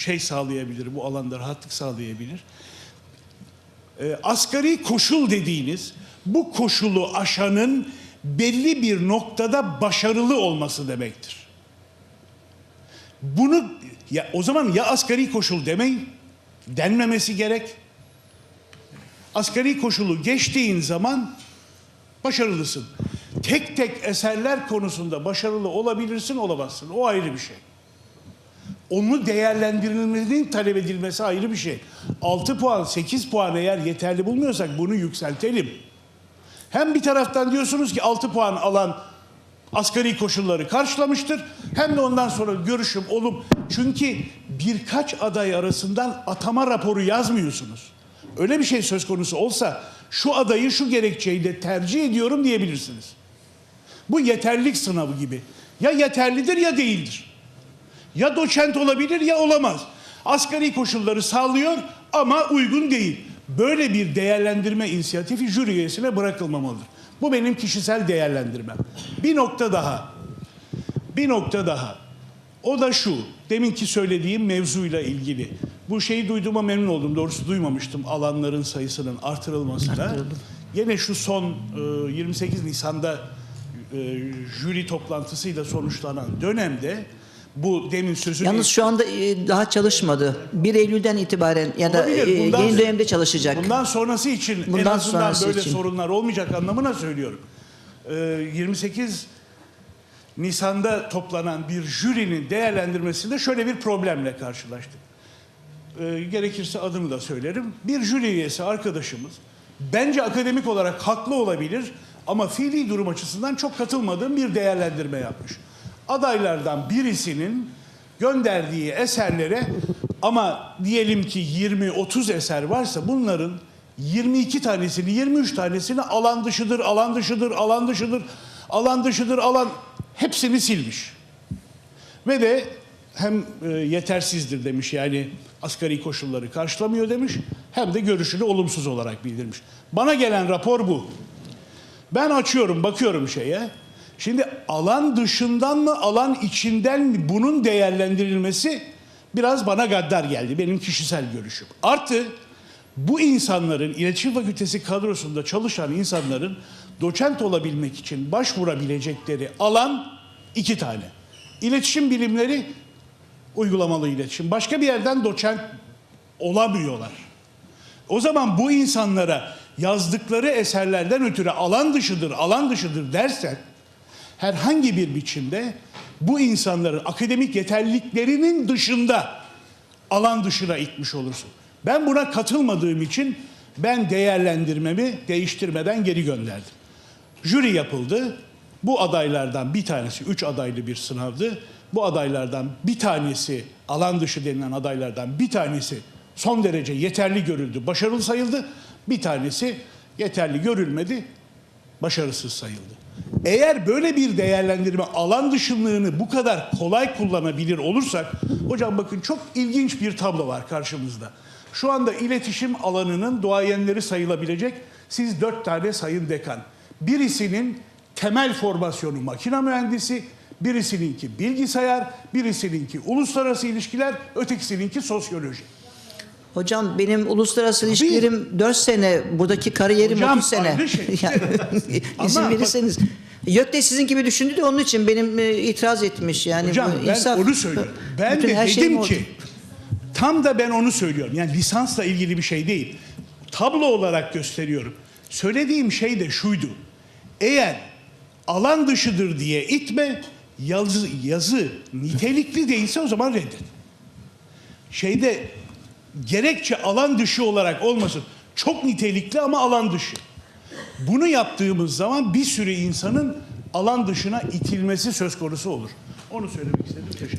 şey sağlayabilir, bu alanda rahatlık sağlayabilir. E, asgari koşul dediğiniz bu koşulu aşanın belli bir noktada başarılı olması demektir. Bunu ya o zaman ya asgari koşul demeyin, denmemesi gerek. Asgari koşulu geçtiğin zaman başarılısın. Tek tek eserler konusunda başarılı olabilirsin, olamazsın. O ayrı bir şey. Onu değerlendirilmesinin talep edilmesi ayrı bir şey. 6 puan, 8 puan eğer yeterli bulmuyorsak bunu yükseltelim. Hem bir taraftan diyorsunuz ki 6 puan alan asgari koşulları karşılamıştır. Hem de ondan sonra görüşüm olup çünkü birkaç aday arasından atama raporu yazmıyorsunuz. Öyle bir şey söz konusu olsa şu adayı şu gerekçeyle tercih ediyorum diyebilirsiniz. Bu yeterlik sınavı gibi. Ya yeterlidir ya değildir. Ya doçent olabilir ya olamaz. Asgari koşulları sağlıyor ama uygun değil. Böyle bir değerlendirme inisiyatifi jüri üyesine bırakılmamalıdır. Bu benim kişisel değerlendirmem. Bir nokta daha. Bir nokta daha. O da şu. Deminki söylediğim mevzuyla ilgili. Bu şeyi duyduğuma memnun oldum. Doğrusu duymamıştım alanların sayısının artırılmasına. Yine şu son e, 28 Nisan'da e, jüri toplantısıyla sonuçlanan dönemde bu demin sözünü Yalnız şu anda e, daha çalışmadı. 1 Eylül'den itibaren ya da Olabilir. e, Bundan- yeni dönemde çalışacak. Bundan sonrası için en Bundan azından sonrası böyle için. sorunlar olmayacak anlamına söylüyorum. Ee, 28 Nisan'da toplanan bir jürinin değerlendirmesinde şöyle bir problemle karşılaştık. Ee, gerekirse adını da söylerim. Bir jüri üyesi arkadaşımız bence akademik olarak haklı olabilir ama fiili durum açısından çok katılmadığım bir değerlendirme yapmış. Adaylardan birisinin gönderdiği eserlere ama diyelim ki 20-30 eser varsa bunların 22 tanesini, 23 tanesini alan dışıdır, alan dışıdır, alan dışıdır, alan dışıdır, alan hepsini silmiş. Ve de hem e, yetersizdir demiş yani asgari koşulları karşılamıyor demiş hem de görüşünü olumsuz olarak bildirmiş. Bana gelen rapor bu. Ben açıyorum bakıyorum şeye. Şimdi alan dışından mı alan içinden mi bunun değerlendirilmesi biraz bana gaddar geldi benim kişisel görüşüm. Artı bu insanların iletişim fakültesi kadrosunda çalışan insanların doçent olabilmek için başvurabilecekleri alan iki tane. İletişim bilimleri uygulamalı iletişim. Başka bir yerden doçent olamıyorlar. O zaman bu insanlara yazdıkları eserlerden ötürü alan dışıdır, alan dışıdır dersen herhangi bir biçimde bu insanların akademik yeterliliklerinin dışında alan dışına itmiş olursun. Ben buna katılmadığım için ben değerlendirmemi değiştirmeden geri gönderdim. Jüri yapıldı. Bu adaylardan bir tanesi, üç adaylı bir sınavdı. Bu adaylardan bir tanesi, alan dışı denilen adaylardan bir tanesi son derece yeterli görüldü, başarılı sayıldı. Bir tanesi yeterli görülmedi, başarısız sayıldı. Eğer böyle bir değerlendirme alan dışınlığını bu kadar kolay kullanabilir olursak, hocam bakın çok ilginç bir tablo var karşımızda. Şu anda iletişim alanının duayenleri sayılabilecek siz dört tane sayın dekan. Birisinin temel formasyonu makine mühendisi, birisininki bilgisayar, birisininki uluslararası ilişkiler, ötekisininki sosyoloji. Hocam benim uluslararası ilişkilerim 4 sene, buradaki kariyerim Hocam, 30 sene. şey. izin verirseniz. YÖK de sizin gibi düşündü de onun için benim e, itiraz etmiş. Yani Hocam bu ben insaf- onu söylüyorum. Ben de her dedim ki tam da ben onu söylüyorum. Yani lisansla ilgili bir şey değil. Tablo olarak gösteriyorum. Söylediğim şey de şuydu. Eğer alan dışıdır diye itme, yazı, yazı nitelikli değilse o zaman reddet. Şeyde gerekçe alan dışı olarak olmasın. Çok nitelikli ama alan dışı. Bunu yaptığımız zaman bir sürü insanın alan dışına itilmesi söz konusu olur. Onu söylemek istedim. Teşekkür